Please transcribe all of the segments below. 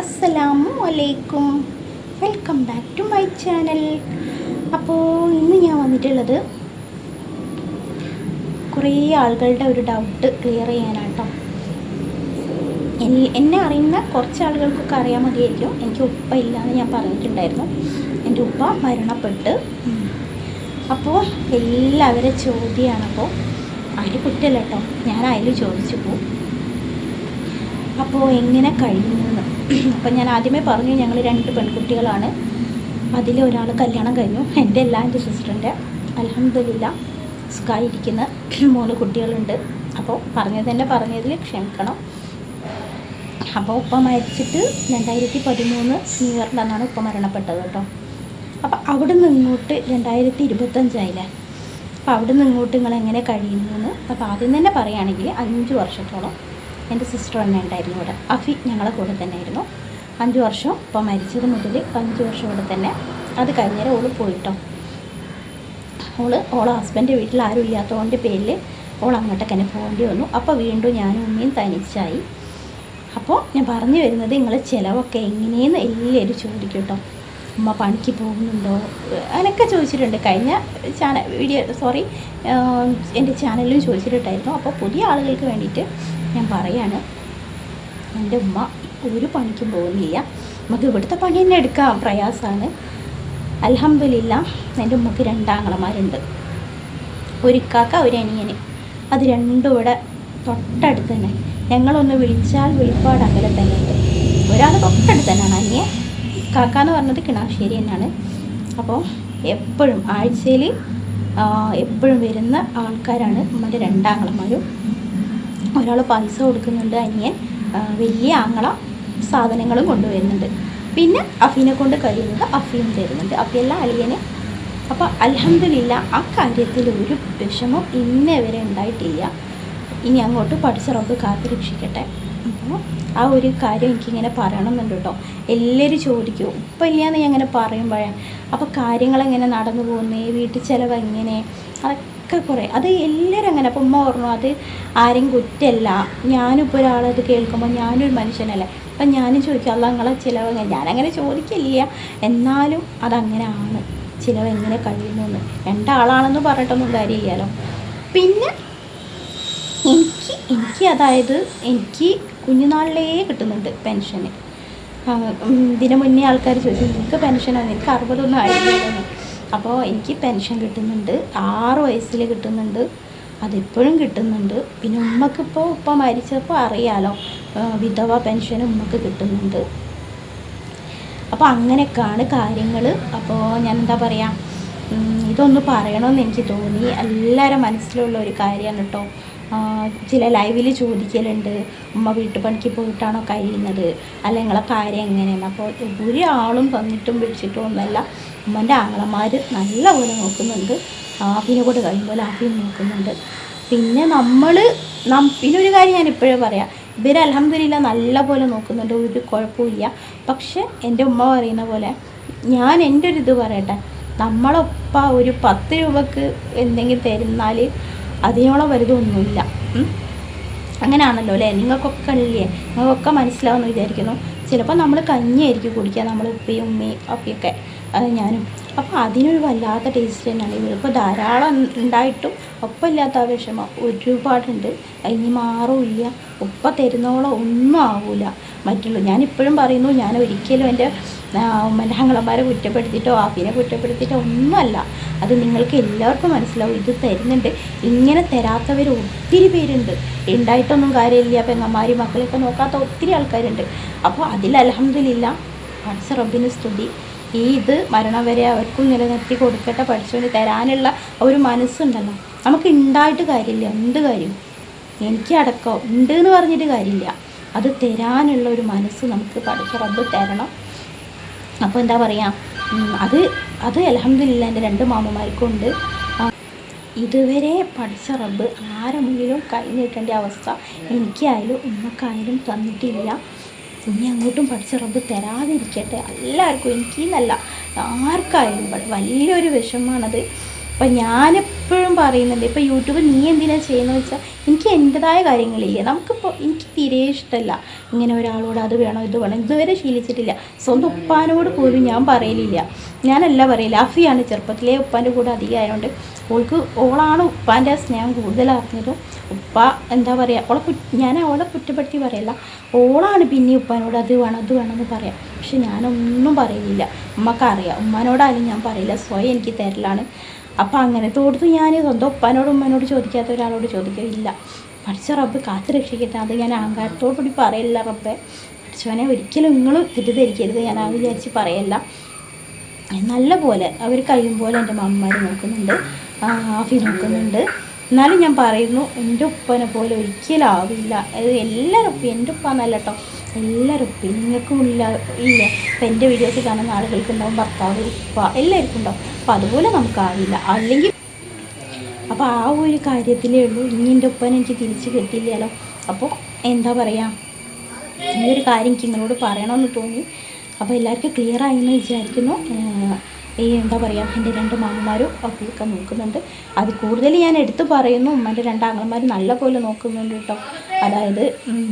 അസ്സലാമു അലൈക്കും. Welcome back to my channel. അപ്പോൾ ഇന്ന് ഞാൻ വന്നിട്ടുള്ളത് കുറേ ആളുകളുടെ ഒരു ഡൗട്ട് ക്ലിയർ ചെയ്യാനാട്ടോ. എന്നെ അറിയുന്ന കുറച്ച് ആളുകൾക്കൊക്കെ അറിയാൻ മതിയായിരിക്കും. എനിക്ക് ഉപ്പ ഇല്ല എന്ന് ഞാൻ പറഞ്ഞിട്ടുണ്ടായിരുന്നു. എന്റെ ഉപ്പ മരണപ്പെട്ട്. അപ്പോൾ എല്ലാവരും ചോദ്യമാണ് അപ്പോൾ അതിൽ കുറ്റമല്ല കേട്ടോ. ഞാൻ അതിൽ ചോദിച്ചു പോകും അപ്പോൾ എങ്ങനെ കഴിയുമെന്ന് അപ്പോൾ ഞാൻ ആദ്യമേ പറഞ്ഞു ഞങ്ങൾ രണ്ട് പെൺകുട്ടികളാണ്. അതിൽ ഒരാൾ കല്യാണം കഴിഞ്ഞു. എന്റെ എല്ലാ എന്റെ സിസ്റ്ററിന്റെ അലഹമില്ല സുഖമായിരിക്കുന്ന മൂന്ന് കുട്ടികളുണ്ട്. അപ്പോൾ പറഞ്ഞത് തന്നെ പറഞ്ഞതിൽ ക്ഷമിക്കണം. അപ്പോൾ ഉപ്പ മരിച്ചിട്ട് രണ്ടായിരത്തി പതിമൂന്ന് ന്യൂ അന്നാണ് ഉപ്പ മരണപ്പെട്ടത് കേട്ടോ. അപ്പോൾ അവിടെ നിന്ന് ഇങ്ങോട്ട് രണ്ടായിരത്തി ഇരുപത്തഞ്ചായില്ലേ അപ്പോൾ അവിടെ നിന്ന് ഇങ്ങോട്ട് നിങ്ങൾ എങ്ങനെ കഴിയുന്നു അപ്പോൾ ആദ്യം തന്നെ പറയുകയാണെങ്കിൽ അഞ്ച് വർഷത്തോളം എന്റെ സിസ്റ്റർ തന്നെ ഉണ്ടായിരുന്നു ഇവിടെ. അഫി ഞങ്ങളെ കൂടെ തന്നെ ആയിരുന്നു. അഞ്ച് വർഷം ഇപ്പോൾ മരിച്ചത് മുതൽ അഞ്ച് വർഷം ഇവിടെ തന്നെ. അത് കഴിഞ്ഞാൽ ഓൾ പോയിട്ടോ. ഓൾ ഓളെ ഹസ്ബൻഡ് വീട്ടിൽ ആരും ഇല്ലാത്തതുകൊണ്ട് പേരിൽ ഓൾ അങ്ങോട്ടൊക്കെ തന്നെ പോകേണ്ടി വന്നു. അപ്പോൾ വീണ്ടും ഞാനും ഉമ്മയും തനിച്ചായി. അപ്പോൾ ഞാൻ പറഞ്ഞു വരുന്നത് നിങ്ങളെ ചിലവൊക്കെ എങ്ങനെയെന്ന് എല്ലാവരും ചോദിക്കും കേട്ടോ ഉമ്മ പണിക്ക് പോകുന്നുണ്ടോ? അങ്ങനെയൊക്കെ ചോദിച്ചിട്ടുണ്ട്. കഴിഞ്ഞ ചാനൽ വീഡിയോ സോറി എന്റെ ചാനലിലും ചോദിച്ചിട്ടുണ്ടായിരുന്നു. അപ്പോൾ പുതിയ ആളുകൾക്ക് വേണ്ടിയിട്ട് ഞാൻ പറയാണ്. എന്റെ ഉമ്മ ഒരു പണിക്കും പോകുന്നില്ല. നമുക്ക് ഇവിടുത്തെ പണി തന്നെ എടുക്കാം. പ്രയാസമാണ് അലഹമില്ല എന്റെ ഉമ്മക്ക് രണ്ടാങ്ങളമാരുണ്ട്. ഒരു കാക്ക ഒരു അനിയന്. അത് രണ്ടും ഇവിടെ തൊട്ടടുത്ത് തന്നെ. ഞങ്ങളൊന്ന് വിളിച്ചാൽ വിളിപ്പാട് അകലെ തന്നെ ഉണ്ട്. ഒരാൾ തൊട്ടടുത്ത് തന്നെയാണ്. അനിയൻ കാക്ക എന്ന് പറഞ്ഞത് കിണാശ്ശേരി തന്നെയാണ്. അപ്പോൾ എപ്പോഴും ആഴ്ചയിൽ എപ്പോഴും വരുന്ന ആൾക്കാരാണ് ഉമ്മന്റെ രണ്ടാങ്ങളമാരും. ഒരാൾ പൈസ കൊടുക്കുന്നുണ്ട് അനിയൻ വലിയ ആങ്ങള സാധനങ്ങളും കൊണ്ടുവരുന്നുണ്ട്. പിന്നെ അഫീനെ കൊണ്ട് കഴിയുന്നത് അഫീം തരുന്നുണ്ട്. അഫിയല്ല അളിയനെ അപ്പോൾ അലഹമില്ല ആ കാര്യത്തിൽ ഒരു വിഷമം ഇന്നേ വരെ ഉണ്ടായിട്ടില്ല. ഇനി അങ്ങോട്ട് പഠിച്ച റബ്ബ് കാത്തു രക്ഷിക്കട്ടെ. അപ്പോൾ ആ ഒരു കാര്യം എനിക്കിങ്ങനെ പറയണമെന്നുണ്ട് കേട്ടോ. എല്ലാവരും ചോദിക്കും ഇപ്പം ഇല്ലയെന്ന് ഞാൻ അങ്ങനെ പറയുമ്പോഴേ? അപ്പോൾ കാര്യങ്ങളെങ്ങനെ നടന്നു പോകുന്നേ? വീട്ടിൽ ചിലവ് എങ്ങനെ? അതൊക്കെ കുറേ. അത് എല്ലാവരും അങ്ങനെ. അപ്പം ഉമ്മ പറഞ്ഞു അത് ആരും കുറ്റമല്ല ഞാനിപ്പോൾ ഒരാളത് കേൾക്കുമ്പോൾ ഞാനൊരു മനുഷ്യനല്ലേ. അപ്പം ഞാനും ചോദിക്കും അല്ല നിങ്ങളെ ചിലവ് ഞാനങ്ങനെ ചോദിക്കില്ല. എന്നാലും അതങ്ങനെയാണ്. ചിലവ് എങ്ങനെ കഴിയുന്നു എന്ന് രണ്ടാളാണെന്ന് പറഞ്ഞിട്ടൊന്നും കാര്യമില്ലല്ലോ. പിന്നെ എനിക്ക് എനിക്ക് അതായത് എനിക്ക് കുഞ്ഞുനാളിലേ കിട്ടുന്നുണ്ട് പെൻഷന്. ഇതിനു മുന്നേ ആൾക്കാർ ചോദിച്ചു നിങ്ങൾക്ക് പെൻഷനാണ് എനിക്ക് അറുപതൊന്നും ആയില്ലല്ലോ. അപ്പോൾ എനിക്ക് പെൻഷൻ കിട്ടുന്നുണ്ട് ആറ് വയസ്സിൽ കിട്ടുന്നുണ്ട് അതിപ്പോഴും കിട്ടുന്നുണ്ട്. പിന്നെ ഉമ്മക്കിപ്പോൾ ഉപ്പ മരിച്ചപ്പോൾ അറിയാലോ വിധവ പെൻഷൻ ഉമ്മക്ക് കിട്ടുന്നുണ്ട്. അപ്പോൾ അങ്ങനെയൊക്കെയാണ് കാര്യങ്ങൾ. അപ്പോൾ ഞാൻ എന്താ പറയുക ഇതൊന്ന് പറയണമെന്ന് എനിക്ക് തോന്നി. എല്ലാവരും മനസ്സിലുള്ള ഒരു കാര്യമാണ് കേട്ടോ. ചില ലൈവിൽ ചോദിക്കലുണ്ട് ഉമ്മ വീട്ടുപണിക്ക് പോയിട്ടാണോ കഴിയുന്നത്? അല്ല നിങ്ങളെ കാര്യം എങ്ങനെയാണ്? അപ്പോൾ ഒരാളും തന്നിട്ടും പിടിച്ചിട്ടും ഒന്നല്ല ഉമ്മന്റെ ആങ്ങളമാർ നല്ലപോലെ നോക്കുന്നുണ്ട്. ആഫിനെ കൂടെ കഴിയുമ്പോൾ ആഫിയും നോക്കുന്നുണ്ട്. പിന്നെ നമ്മൾ നം പിന്നെ ഒരു കാര്യം ഞാൻ ഇപ്പോഴേ പറയാം. ഇവർ അലഹമില്ല നല്ലപോലെ നോക്കുന്നുണ്ട്. ഒരു കുഴപ്പമില്ല പക്ഷേ എന്റെ ഉമ്മ പറയുന്ന പോലെ ഞാൻ എന്റെ ഒരു ഇത് പറയട്ടെ. നമ്മളൊപ്പം ഒരു പത്ത് രൂപക്ക് എന്തെങ്കിലും തരുന്നാൽ അതിനോളം വലുതൊന്നുമില്ല. അങ്ങനെയാണല്ലോ അല്ലേ? നിങ്ങൾക്കൊക്കെ അല്ലേ നിങ്ങൾക്കൊക്കെ മനസ്സിലാവുമെന്ന് വിചാരിക്കുന്നു. ചിലപ്പോൾ നമ്മൾ കഞ്ഞിയായിരിക്കും കുടിക്കുക. നമ്മൾ ഉപ്പയും ഉമ്മയും അത് ഞാനും. അപ്പോൾ അതിനൊരു വല്ലാത്ത ടേസ്റ്റ് തന്നെയാണ്. ഇവരിപ്പോൾ ധാരാളം ഉണ്ടായിട്ടും ഒപ്പമില്ലാത്ത ആ വിഷമം ഒരുപാടുണ്ട്. ഇനി മാറില്ല ഉപ്പ തരുന്നോളം ഒന്നും ആവില്ല മറ്റുള്ളൂ ഞാനിപ്പോഴും പറയുന്നു ഞാൻ ഒരിക്കലും എന്റെ മലഹങ്ങളന്മാരെ കുറ്റപ്പെടുത്തിയിട്ടോ ആഫിനെ കുറ്റപ്പെടുത്തിയിട്ടോ ഒന്നുമല്ല. അത് നിങ്ങൾക്ക് എല്ലാവർക്കും മനസ്സിലാവും. ഇത് തരുന്നുണ്ട്. ഇങ്ങനെ തരാത്തവർ ഒത്തിരി പേരുണ്ട്. ഉണ്ടായിട്ടൊന്നും കാര്യമില്ല. പെങ്ങന്മാരും മക്കളെയൊക്കെ നോക്കാത്ത ഒത്തിരി ആൾക്കാരുണ്ട്. അപ്പോൾ അതിൽ അലഹമില്ല പഠിച്ച റബ്ബിന് സ്തുതി. ഈ ഇത് മരണം വരെ അവർക്കും നിലനിർത്തി കൊടുക്കട്ടെ. പഠിച്ചവന് തരാനുള്ള ഒരു മനസ്സുണ്ടല്ലോ. നമുക്ക് ഉണ്ടായിട്ട് കാര്യമില്ല. എന്ത് കാര്യം? എനിക്ക് അടക്കം ഉണ്ട് എന്ന് പറഞ്ഞിട്ട് കാര്യമില്ല. അത് തരാനുള്ള ഒരു മനസ്സ് നമുക്ക് പഠിച്ച റബ്ബ് തരണം. അപ്പോൾ എന്താ പറയുക അത് അത് അലഹമില്ല എന്റെ രണ്ട് മാമന്മാർക്കും ഉണ്ട് ഇതുവരെ പഠിച്ച റബ്ബ് ആരെ മുന്നിലും കൈ നീട്ടേണ്ട അവസ്ഥ എനിക്കായാലും ഉമ്മക്കായാലും തന്നിട്ടില്ല. ഇനി അങ്ങോട്ടും പഠിച്ച റബ്ബ് തരാതിരിക്കട്ടെ. എല്ലാവർക്കും എനിക്കെന്നല്ല ആർക്കായാലും വലിയൊരു വിഷമമാണത്. അപ്പം ഞാനെപ്പോഴും പറയുന്നുണ്ട് ഇപ്പോൾ യൂട്യൂബ് നീ എന്തിനാണ് ചെയ്യുന്നത് വെച്ചാൽ എനിക്ക് എന്റെതായ കാര്യങ്ങളില്ലേ നമുക്കിപ്പോൾ എനിക്ക് തീരെ ഇഷ്ടമല്ല ഇങ്ങനെ ഒരാളോട് അത് വേണോ ഇത് വേണോ ഇതുവരെ ശീലിച്ചിട്ടില്ല. സ്വന്തം ഉപ്പാനോട് പോലും ഞാൻ പറയലില്ല. ഞാനല്ല പറയില്ല അഫിയാണ് ചെറുപ്പത്തിലെ ഉപ്പാന്റെ കൂടെ അധികമായതുകൊണ്ട് ഓൾക്ക് ഓളാണ് ഉപ്പാന്റെ സ്നേഹം കൂടുതൽ ഉപ്പ എന്താ പറയുക ഓളെ ഞാൻ അവളെ കുറ്റപ്പെടുത്തി പറയല്ല. ഓളാണ് പിന്നെ ഉപ്പാനോട് അത് വേണം അത് വേണമെന്ന് പറയാം. പക്ഷെ ഞാനൊന്നും പറയില്ല ഉമ്മക്കറിയാം ഉമ്മാനോടായാലും ഞാൻ പറയില്ല സ്വയം എനിക്ക് തരലാണ്. അപ്പം അങ്ങനെ തോടുത്ത് ഞാൻ സ്വന്തം ഉപ്പാനോട് ഉമ്മനോട് ചോദിക്കാത്ത ഒരാളോട് ചോദിക്കില്ല പഠിച്ച റബ്ബ് കാത്തു രക്ഷിക്കട്ടെ അത് ഞാൻ അഹങ്കാരത്തോടു കൂടി പറയില്ല റബ്ബെ. പഠിച്ചവനെ ഒരിക്കലും നിങ്ങൾ തെറ്റിദ്ധരിക്കരുത് ഞാൻ ആ വിചാരിച്ച് പറയല്ല. നല്ല പോലെ അവർ കഴിയും പോലെ എന്റെ മമ്മമാർ നോക്കുന്നുണ്ട് ആഫി നോക്കുന്നുണ്ട്. എന്നാലും ഞാൻ പറയുന്നു എന്റെ ഉപ്പനെ പോലെ ഒരിക്കലും ആവില്ല. അത് എല്ലാവരും ഉപ്പി എന്റെ ഉപ്പ എന്നല്ല കേട്ടോ എല്ലാവരും ഉപ്പി. നിങ്ങൾക്കും ഇല്ല ഇല്ല. ഇപ്പം എന്റെ വീഡിയോസ് കാണുന്ന ആളുകൾക്ക് ഉണ്ടാവും ഭർത്താവ് ഉപ്പ എല്ലാവർക്കും ഉണ്ടാവും. അപ്പം അതുപോലെ നമുക്കാവില്ല അല്ലെങ്കിൽ അപ്പോൾ ആ ഒരു കാര്യത്തിലേ ഉള്ളൂ. ഇനി എന്റെ ഉപ്പനെ എനിക്ക് തിരിച്ച് കിട്ടില്ലല്ലോ അപ്പോൾ എന്താ പറയുക ഈ ഒരു കാര്യം എനിക്ക് നിങ്ങളോട് പറയണമെന്ന് തോന്നി. അപ്പോൾ എല്ലാവർക്കും ക്ലിയർ ആയി എന്ന് വിചാരിക്കുന്നു. ഈ എന്താ പറയുക എന്റെ രണ്ട് മാമന്മാരും ഒക്കെ നോക്കുന്നുണ്ട്. അത് കൂടുതൽ ഞാൻ എടുത്തു പറയുന്നു ഉമ്മന്റെ രണ്ട് നല്ല പോലെ നോക്കുന്നുണ്ട് കേട്ടോ. അതായത്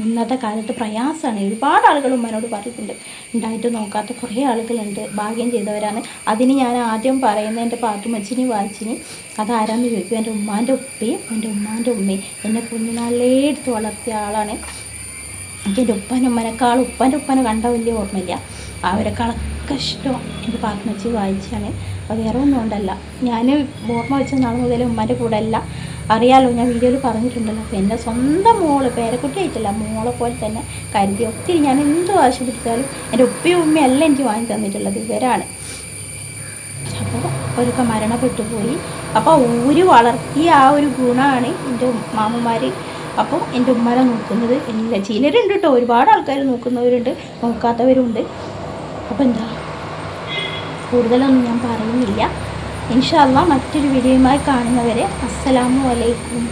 ഇന്നത്തെ കാലത്ത് പ്രയാസമാണ്. ഒരുപാട് ആളുകൾ ഉമ്മനോട് പറഞ്ഞിട്ടുണ്ട്. ഉണ്ടായിട്ട് നോക്കാത്ത കുറേ ആളുകളുണ്ട് ഭാഗ്യം ചെയ്തവരാണ്. അതിന് ഞാൻ ആദ്യം പറയുന്ന എന്റെ പാത്തുമച്ചിനി വായിച്ചിനി അതാരാന്ന് ചോദിക്കും. എന്റെ ഉമ്മാന്റെ ഉപ്പയും എന്റെ ഉമ്മാന്റെ ഉമ്മയും എന്നെ കുഞ്ഞുനാളിലേ എടുത്ത് വളർത്തിയ ആളാണ്. എനിക്ക് എന്റെ ഉപ്പാന്റെ ഉമ്മനേക്കാൾ ഉപ്പന്റെ ഉപ്പനെ കണ്ട വലിയ ഓർമ്മയില്ല. അവരെക്കാളൊക്കെ ഇഷ്ടം എന്റെ വായിച്ചാണ്. അപ്പോൾ വേറെ ഒന്നും ഉണ്ടല്ല ഞാൻ ഓർമ്മ വെച്ച നാൾ മുതൽ ഉമ്മാന്റെ കൂടെ അല്ല. അറിയാലോ ഞാൻ വീഡിയോയിൽ പറഞ്ഞിട്ടുണ്ടല്ലോ. അപ്പോൾ എന്റെ സ്വന്തം മോൾ പേരക്കുട്ടി ആയിട്ടില്ല മോളെ പോലെ തന്നെ കരുതി ഒത്തിരി ഞാൻ എന്ത് വാശി പിടിച്ചാലും എന്റെ ഉപ്പയും ഉമ്മയും അല്ല എനിക്ക് വാങ്ങി തന്നിട്ടുള്ളത് ഇവരാണ്. അപ്പോൾ അവരൊക്കെ മരണപ്പെട്ടു പോയി. അപ്പോൾ ഊര് വളർത്തിയ ആ ഒരു ഗുണമാണ് എന്റെ മാമന്മാർ അപ്പോൾ എന്റെ ഉമ്മനെ നോക്കുന്നത്. എല്ലാ ചിലരുണ്ട് കേട്ടോ. ഒരുപാട് ആൾക്കാർ നോക്കുന്നവരുണ്ട് നോക്കാത്തവരുണ്ട്. അപ്പോൾ എന്താ? കൂടുതലൊന്നും ഞാൻ പറയുന്നില്ല. ഇൻഷാല്ല മറ്റൊരു വീഡിയോയുമായി കാണുന്നവരെ അസ്സലാമു അലൈക്കും.